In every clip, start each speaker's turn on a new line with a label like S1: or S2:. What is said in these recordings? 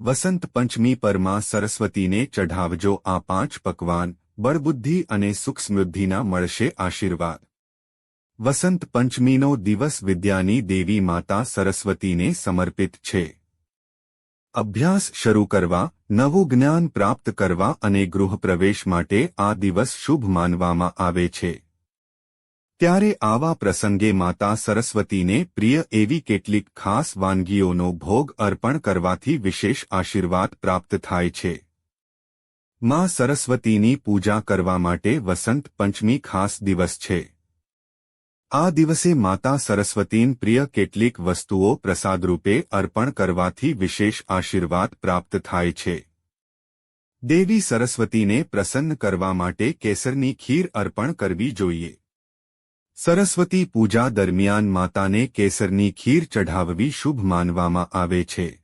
S1: વસંત પંચમી પરમાં સરસ્વતીને ચઢાવજો આ પાંચ પકવાન, બળબુદ્ધિ અને સુખ સમૃદ્ધિના મળશે આશીર્વાદ. વસંત પંચમીનો દિવસ વિદ્યાની દેવી માતા સરસ્વતીને સમર્પિત છે. અભ્યાસ શરૂ કરવા, નવું જ્ઞાન પ્રાપ્ત કરવા અને ગૃહપ્રવેશ માટે આ દિવસ શુભ માનવામાં આવે છે. ત્યારે આવા પ્રસંગે માતા સરસ્વતીને પ્રિય એવી કેટલીક ખાસ વાનગીઓનો ભોગ અર્પણ કરવાથી વિશેષ આશીર્વાદ પ્રાપ્ત થાય છે. માં સરસ્વતીની પૂજા કરવા માટે વસંત પંચમી ખાસ દિવસ છે. આ દિવસે માતા સરસ્વતીન પ્રિય કેટલીક વસ્તુઓ પ્રસાદરૂપે અર્પણ કરવાથી વિશેષ આશીર્વાદ પ્રાપ્ત થાય છે. દેવી સરસ્વતીને પ્રસન્ન કરવા માટે કેસરની ખીર અર્પણ કરવી જોઈએ. સરસ્વતી પૂજા દરમિયાન માતાને કેસરની ખીર ચઢાવવી શુભ માનવામાં આવે છે.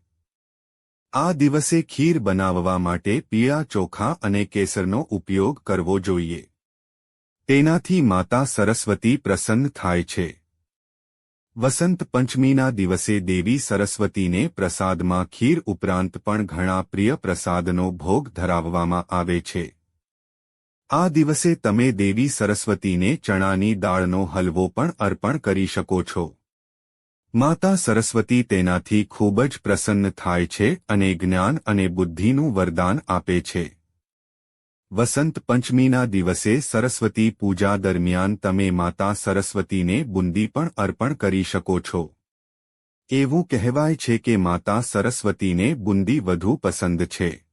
S1: આ દિવસે ખીર બનાવવા માટે પીળા ચોખા અને કેસરનો ઉપયોગ કરવો જોઈએ. તેનાથી માતા સરસ્વતી પ્રસન્ન થાય છે. વસંત પંચમીના દિવસે દેવી સરસ્વતીને પ્રસાદમાં ખીર ઉપરાંત પણ ઘણા પ્રિય પ્રસાદનો ભોગ ધરાવવામાં આવે છે. આ દિવસે તમે દેવી સરસ્વતીને ચણાની દાળનો હલવો પણ અર્પણ કરી શકો છો. માતા સરસ્વતી તેનાથી ખૂબ જ પ્રસન્ન થાય છે અને જ્ઞાન અને બુદ્ધિનું વરદાન આપે છે. વસંત પંચમીના દિવસે સરસ્વતી પૂજા દરમિયાન તમે માતા સરસ્વતીને બુંદી પણ અર્પણ કરી શકો છો. એવું કહેવાય છે કે માતા સરસ્વતીને બુંદી વધુ પસંદ છે.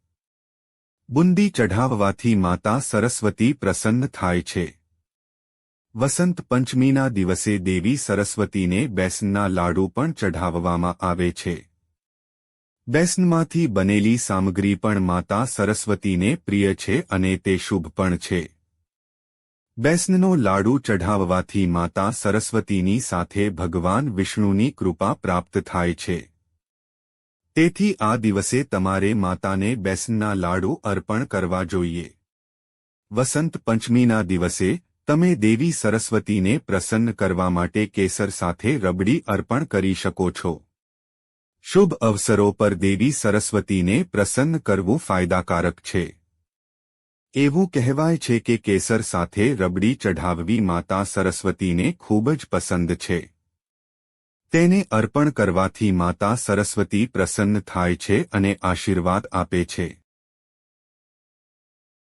S1: બુંદી ચઢાવવાથી માતા સરસ્વતી પ્રસન્ન થાય છે. વસંત પંચમીના દિવસે દેવી સરસ્વતીને બેસનના લાડુ પણ ચઢાવવામાં આવે છે. બેસનમાંથી બનેલી સામગ્રી પણ માતા સરસ્વતીને પ્રિય છે અને તે શુભ પણ છે. બેસનનો લાડુ ચઢાવવાથી માતા સરસ્વતીની સાથે ભગવાન વિષ્ણુની કૃપા પ્રાપ્ત થાય છે. તેથી આ દિવસે તમારે માતાને બેસનના લાડુ અર્પણ કરવા જોઈએ. વસંત પંચમીના દિવસે તમે દેવી સરસ્વતીને પ્રસન્ન કરવા માટે કેસર સાથે રબડી અર્પણ કરી શકો છો. શુભ અવસરો પર દેવી સરસ્વતીને પ્રસન્ન કરવું ફાયદાકારક છે. એવું કહેવાય છે કે કેસર સાથે રબડી ચઢાવવી માતા સરસ્વતીને ખૂબ જ પસંદ છે. તેને અર્પણ કરવાથી માતા સરસ્વતી પ્રસન્ન થાય છે અને આશીર્વાદ આપે છે.